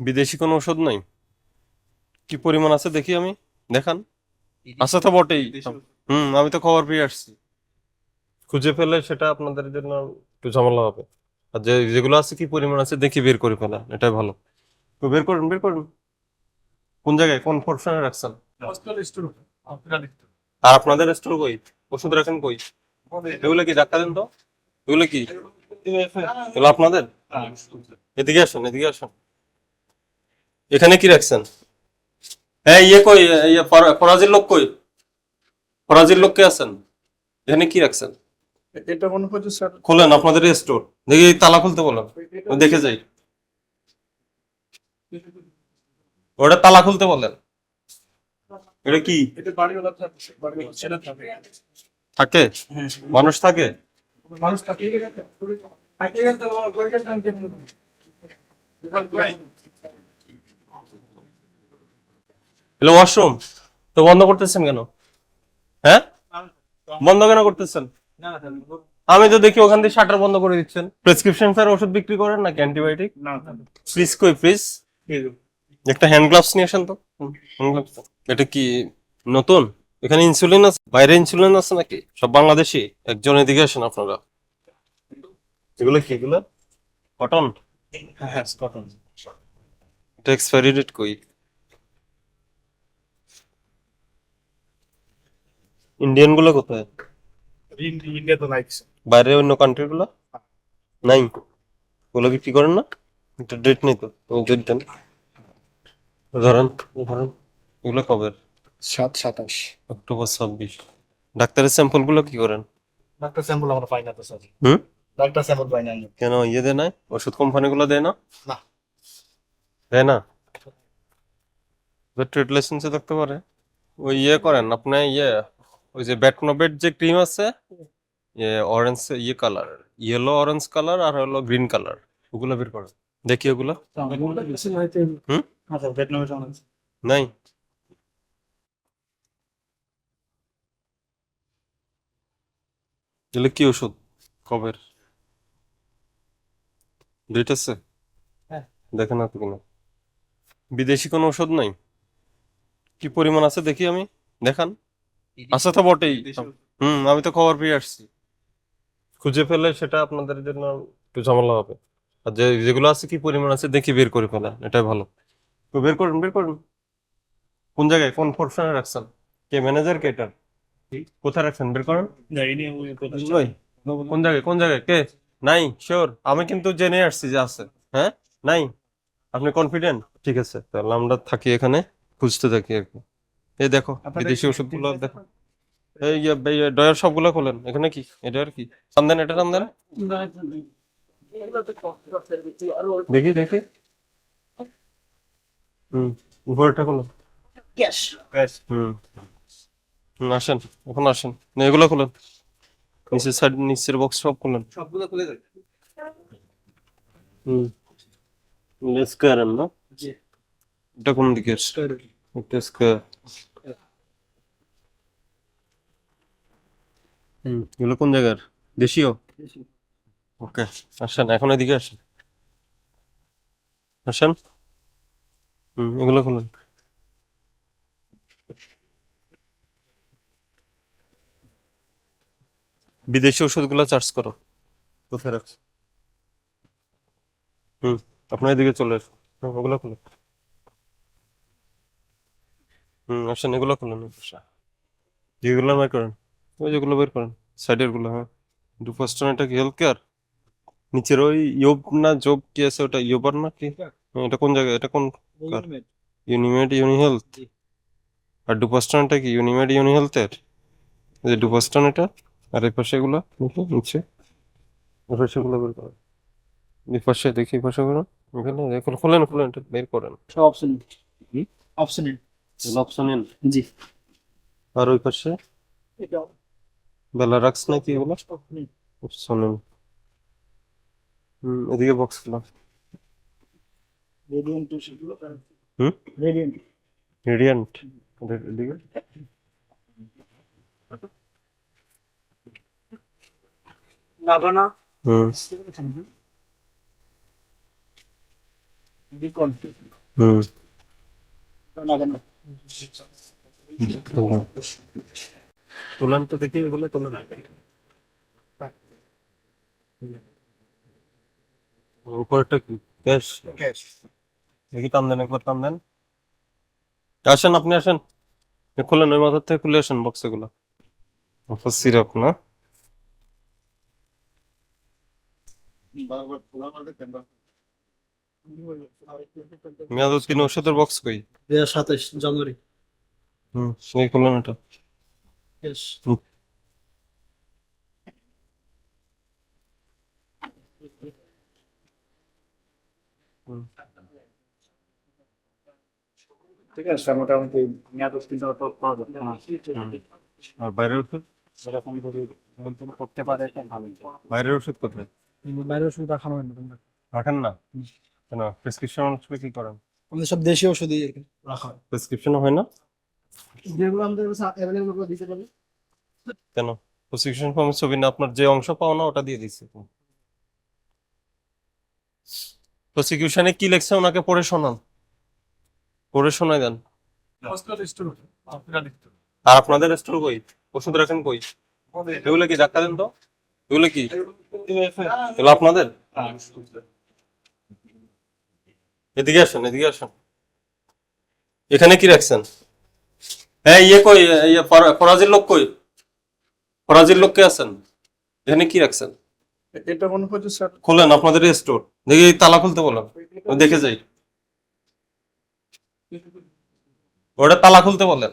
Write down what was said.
বিদেশি কোনো ওষুধ নাই? কি পরিমাণ আছে দেখি আমি দেখান। আছে তো বটেই। হুম আমি তো খবর পেয়ে আসছি। খুঁজে ফেলে সেটা আপনাদের জন্য একটু ঝামেলা হবে। আর যে যেগুলো আছে কি পরিমাণ আছে দেখি বের করে ফেলা এটাই ভালো। তো বের করুন বের করুন। কোন জায়গায়? কোন পোর্শনে রাখছেন? আর আপনাদের স্টোর কই? ওষুধ রাখেন কই? এগুলো কি ডাক্তার দেন তো? এগুলো কি? এগুলো আপনাদের? এদিকে আসুন এদিকে আসুন। এখানে কি রাখছেন? হ্যাঁ ইয়ে কই ইয়ে ফরাজির লোক কই? ফরাজির লোক কে আছেন? এখানে কি রাখছেন? এটা মনে হচ্ছে স্যার। খোলেন আপনাদের স্টোর দেখি তালা খুলতে বলেন দেখে যাই। ওটা তালা খুলতে বলেন এটা কি? এটা বাড়িওয়ালা থাকে থাকে। থাকে? হ্যাঁ। মানুষ থাকে? মানুষ থাকে থেকে হ্যালো ওয়াশরুম। তো বন্ধ করতেছেন কেন? হ্যাঁ? বন্ধ কেন করতেছেন? আমি তো দেখি ওখান থেকে শাটার বন্ধ করে দিচ্ছেন। প্রেসক্রিপশন স্যার ওষুধ বিক্রি করেন নাকি অ্যান্টিবায়োটিক? না ফ্রিজ কই ফ্রিজ একটা হ্যান্ড গ্লাভস নিয়ে আসেন তো। Hand gloves. এটা কি নতুন? এখানে ইনসুলিন আছে? বাইরে ইনসুলিন আছে নাকি? সব বাংলাদেশি? একজন এদিকে আসেন আপনারা। এগুলো কি এগুলো? কটন? হ্যাঁ কটন এটা এক্সপায়ারি ডেট কই? ইন্ডিয়ানগুলো কোথায়? ইন্ডিয়া তো লাইকস বাইরে অন্য কান্ট্রি গুলো? নাই? ওগুলো বিক্রি করেন না? এটা ডেট নেই তো ডেট দেন। ধরেন ধরেন এগুলো কবে? সাত সাতাশ। অক্টোবর ছাব্বিশ। ডাক্তারের স্যাম্পলগুলো কি করেন? ডাক্তার স্যাম্পল আমরা পাই না তো স্যার। হুম? ডাক্তার স্যাম্পল পাই না কেন ইয়ে দেয় না ওষুধ কোম্পানি গুলো দেয় না? না। দেয় না? ট্রেড লাইসেন্সে থাকতে পারে। ওই ইয়ে করেন আপনি ইয়ে ওই যে ব্যাটনোবেট যে ক্রিম আছে অরেঞ্জ ইয়ে কালার ইয়েলো অরেঞ্জ কালার আর হলো গ্রিন কালার ওগুলো বের করেন দেখি ওগুলো। নাই এগুলো কি ওষুধ? কবের? ডেট আছে? হ্যাঁ। দেখেন আপনি কিনা। বিদেশি কোনো ওষুধ নাই? কি পরিমাণ আছে দেখি আমি। দেখান। আছে তো বটেই। হুম আমি তো খবর পেয়ে আসছি। খুঁজে ফেলে সেটা আপনাদের জন্য একটু ঝামেলা হবে। আর যে যেগুলো আছে কি পরিমাণ আছে দেখি বের করে ফেলা এটাই ভালো। তো বের করুন বের করুন। কোন জায়গায়? কোন পোর্শনে রাখছেন? কে ম্যানেজার কে এটার কোথায় রাখছেন? বের করেন। কোন জায়গায়? কোন জায়গায়? কে? নাই শিওর আমি কিন্তু জেনে আসছি যে আছে। হ্যাঁ? নাই? আপনি কনফিডেন্ট ঠিক আছে তাহলে আমরা থাকি এখানে খুঁজতে থাকি আর কি। এই দেখো বিদেশি ওষুধগুলো দেখো। এই ডয়ার সবগুলো খোলেন এখানে কি? এটা আর কি? দেন এটা দেন দেখি দেখি। হুম উপরেরটা খোলেন হুম। হুম, আসেন এখন আসেন। না এগুলো খুলেন। নিচের সাইড নিচের বক্স সব খুলেন। সবগুলো খুলে দেয় হুম। স্কোয়ার না? জি। এটা কোন দিকে একটা স্কোয়ার। হুম এগুলো কোন জায়গার? দেশীয়? ওকে আসেন এখন এদিকে আসেন। আসেন। হুম এগুলো খুলেন। বিদেশি ওষুধগুলো চার্জ করো। কোথায় রাখছো? হুম আপনার এদিকে চলে হুম, ওগুলো খুলুন। হুম আসেন এগুলো খুলুন। যেগুলো বের করেন। ওই যেগুলো বের করেন সাইডেরগুলো হ্যাঁ। দু ফার্স্ট এটা কি? হেলথ কেয়ার নিচের ওই ইয়োব না জব কি আছে ওটা? ইয়োবার না কি? হ্যাঁ, এটা কোন জায়গায়? এটা কোন ইউনিমেড ইউনি হেলথ আর ডুপাস্টনটা কি? ইউনিমেড ইউনি হেলথের এই যে ডুপাস্টন এটা আর এই পাশে এগুলো নিচে নিচে। এই পাশে গুলো বের করেন। এই পাশে দেখি এই পাশে গুলো এখানে দেখুন খুলেন খুলেন এটা বের করেন। সব অপশন অপশন অপশন ইন জি। আর ওই পাশে? এটা বেলা রাখস নাকি এগুলো? অপশন ইন হুম এদিকে বক্স খুলা। রেডিয়েন্ট হুম? রেডিয়েন্ট রেডিয়ান্ট এদিকে? লাভানা হুম। বিকন হুম। তুলান তো দেখি এগুলো তুলে উপরটা কি? ক্যাশ? ক্যাশ। দেখি টান দেন একবার টান দেন। আসেন আপনি আসেন। খুলেন ওই মাথার থেকে খুলে আসেন বক্স এগুলো। সিরাপ না? মেয়াদ উদ্দিন ওষুধের বক্স কই? সাতাইশ জানুয়ারি। হুম সেই খুলেন এটা। ক্যাশ ঠিক আছে মোটামুটি মেয়াদ পাওয়া যাবে আর বাইরের ওষুধ এরকম যদি করতে পারে ভালো বাইরের ওষুধ কোথায় বাইরের ওষুধ রাখানো হয় না রাখেন না কেন প্রেসক্রিপশন কি করেন আমাদের সব দেশীয় ওষুধই রাখা হয় প্রেসক্রিপশন হয় না যেগুলো আমাদের অ্যাভেলেবল করে দিতে পারবে। কেন? প্রেসক্রিপশন ফর্মের ছবি না আপনার যে অংশ পাও না ওটা দিয়ে দিচ্ছি প্রসিকিউশনে কি লেখছে ওনাকে পড়ে শোনান। পড়ে শোনাই দেন। আর আপনাদের স্টোর কই? ওষুধ রাখেন কই? এগুলো কি ডাক্তার দেন তো? এগুলো কি? এগুলো আপনাদের? এদিকে আসেন এদিকে আসেন। এখানে কি রাখছেন? হ্যাঁ ইয়ে কই ইয়ে ফরাজির লোক কই? ফরাজির লোক কে আছেন? এখানে কি রাখছেন? এটা মনে হচ্ছে স্যার খোলেন আপনাদের স্টোর দেখি তালা খুলতে বলেন ওই দেখে যাই। ওটা তালা খুলতে বলেন